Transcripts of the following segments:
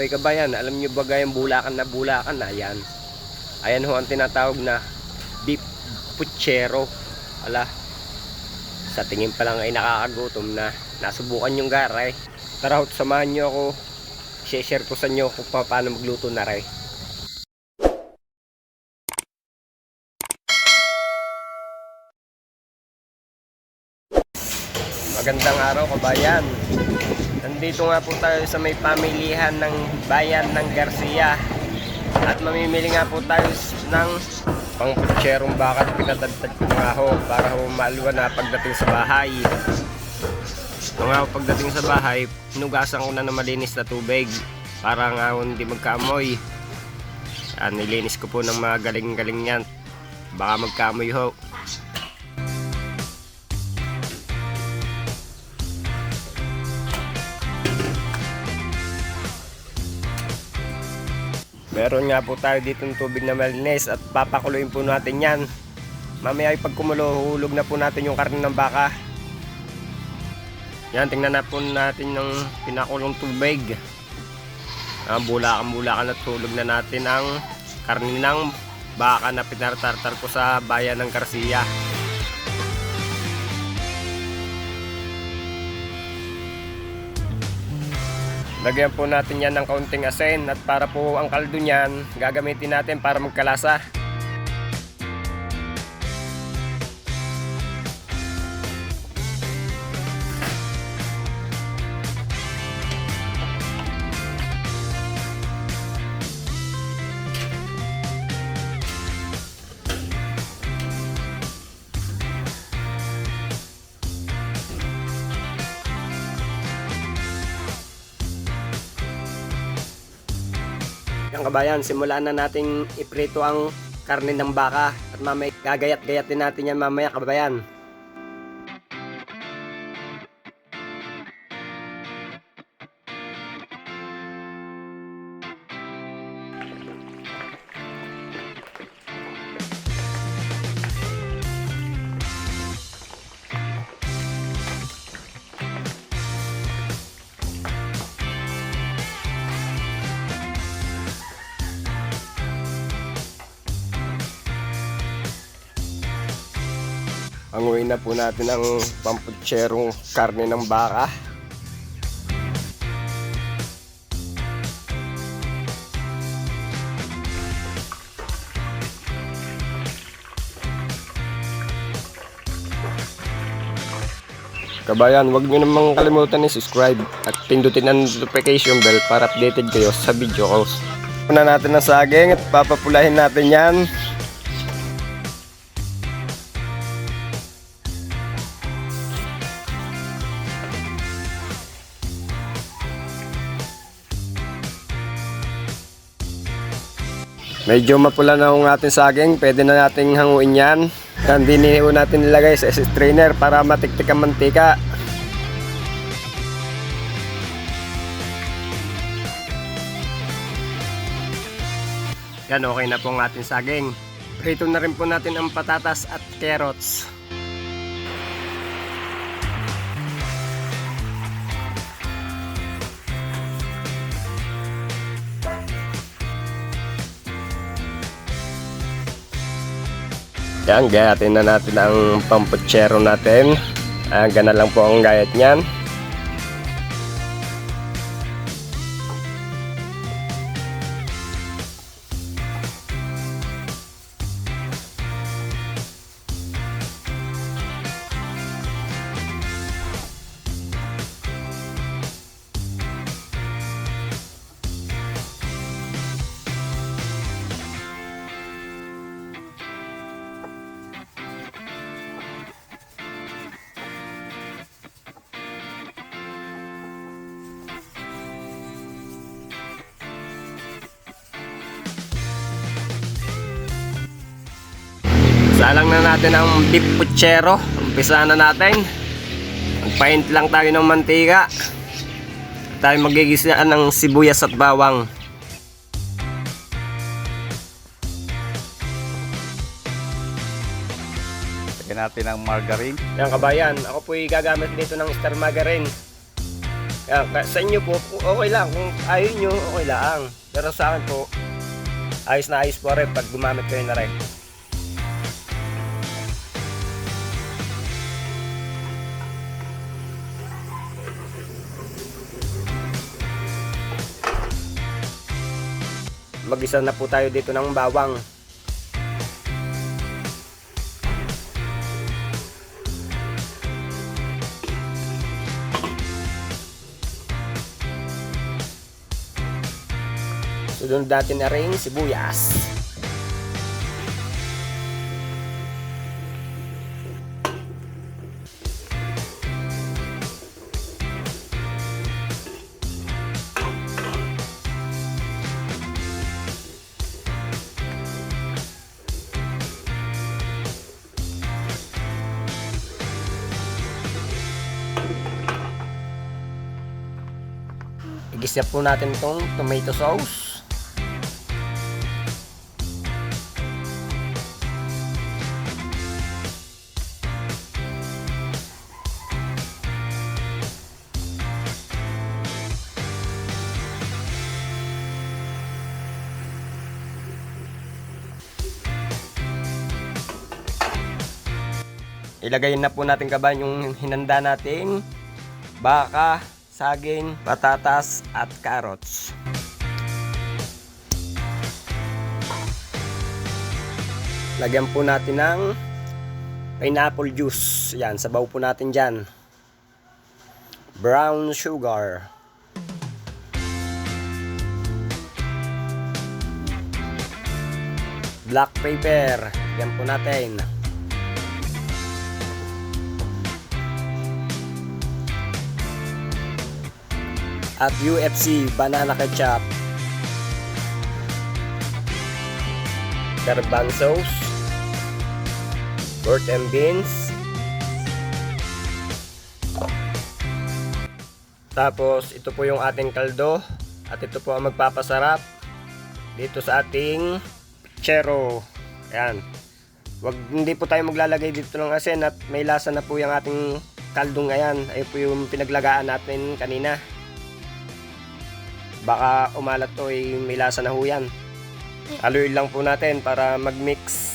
Abay kabayan, alam nyo ba gayang bulakan na bulakan na yan? Ayan ho ang tinatawag na beef puchero. Ala, sa tingin pa lang ay nakakagutom na nasubukan yung garay. Tara ho, samahan nyo ako. share ko sa inyo kung pa- paano magluto na ray. Magandang araw kabayan. Nandito nga po tayo sa may pamilihan ng bayan ng Garcia. At mamimili nga po tayo ng pang putserong baka na pinadagdag ko nga ho para ho maluwa na pagdating sa bahay. So nga ho, pagdating sa bahay, hinugasan ko na ng malinis na tubig para nga ho hindi magkaamoy. Yan, nilinis ko po ng mga galing-galing yan. Baka magkaamoy ho. Meron nga po tayo dito ng tubig na malinis at papakuluin po natin yan. Mamaya ay pag kumulo, hulog na po natin yung karne ng baka. Yan, tingnan na po natin ng pinakulong tubig. Ang bulakan-bulakan at hulog na natin ang karne ng baka na pinartartar ko sa bayan ng Garcia. Lagyan po natin yan ng kaunting asin at para po ang kaldo niyan, gagamitin natin para magkalasa. Yan kabayan, simulan na nating iprito ang karne ng baka at mamaya gagayat-gayat din natin yan mamaya kabayan. Anguin na po natin ang pamputserong karne ng baka. Kabayan, huwag nyo namang kalimutan i-subscribe at pindutin ang notification bell para updated kayo sa video ko. Una natin ang saging at papapulahin natin yan. Medyo mapula na ang ating saging, pwede na nating hanguin yan. Yan, diniho natin nilagay sa strainer para matiktik ang mantika. Yan, okay na po ang ating saging. Prito na rin po natin ang patatas at carrots. Yan, gayatin na natin ang pamputsero natin. Ah, gana lang po ang gayat niyan. Salang na natin ang beef puchero. Umpisa na natin. Magpaint lang tayo ng mantika. Tayo magigisaan ng sibuyas at bawang. Lagyan natin ng margarine. Yan kabayan, ako po gagamit dito ng star margarine. Yan, sa inyo po, okay lang. Kung ayaw nyo, okay lang. Pero sa akin po, ayos na ayos po rin pag gumamit kayo na rin. Mag-isa na po tayo dito ng bawang. Sunod natin na rin sibuyas. Igisa po natin itong tomato sauce. Ilagay na po natin kaban yung hinanda nating baka, saging, patatas at carrots. Lagyan po natin ng pineapple juice. Yan, sabaw po natin dyan. Brown sugar. Black pepper. Yan po natin. At UFC banana ketchup. Garbanzos pork and beans. Tapos ito po yung ating kaldo at ito po ang magpapasarap dito sa ating chero. Ayan. Wag hindi po tayo maglalagay dito ng asin at may lasa na po yung ating kaldong ayan ay po yung pinaglagaan natin kanina baka umalat to ay may lasa na ho yan. Lang po natin para mag-mix.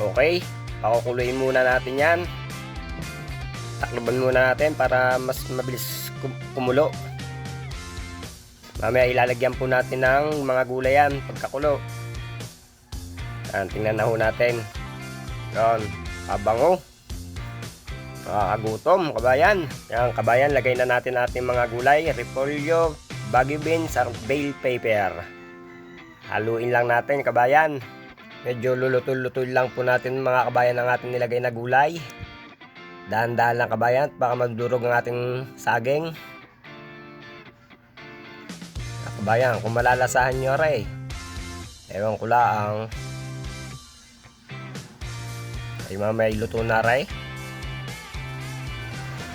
Okay, pakukuluin muna natin yan. Takloban muna natin para mas mabilis kum- kumulo. Mamaya ilalagyan po natin ng mga gulay yan pagkakulo. Yan, tingnan na ho natin. Yan, kabango. Nakakagutom, kabayan. Yan, kabayan, lagay na natin ating mga gulay. Repolyo, baggy beans, at bell pepper. Haluin lang natin, kabayan. Medyo lulutul-lutul lang po natin mga kabayan ang ating nilagay na gulay. Dahan-dahan lang kabayan at baka magdurog ang ating saging. Ah, Kabayan, kung malalasahan nyo rin. Ewan ko lang. Ay mamaya luto na rin.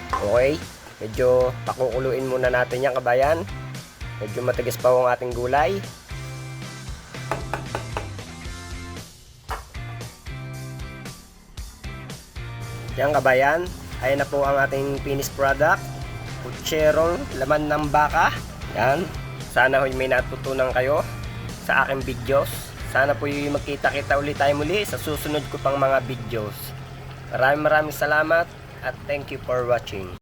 Okay. Medyo pakukuluin muna natin yan kabayan. Medyo matigas pa ang ating gulay. Yan kabayan, ayan na po ang ating finished product. Pucherong laman ng baka. Yan. Sana ho'y may natutunan kayo sa aking videos. Sana po yung magkita-kita ulit tayo muli sa susunod ko pang mga videos. Maraming maraming salamat at thank you for watching.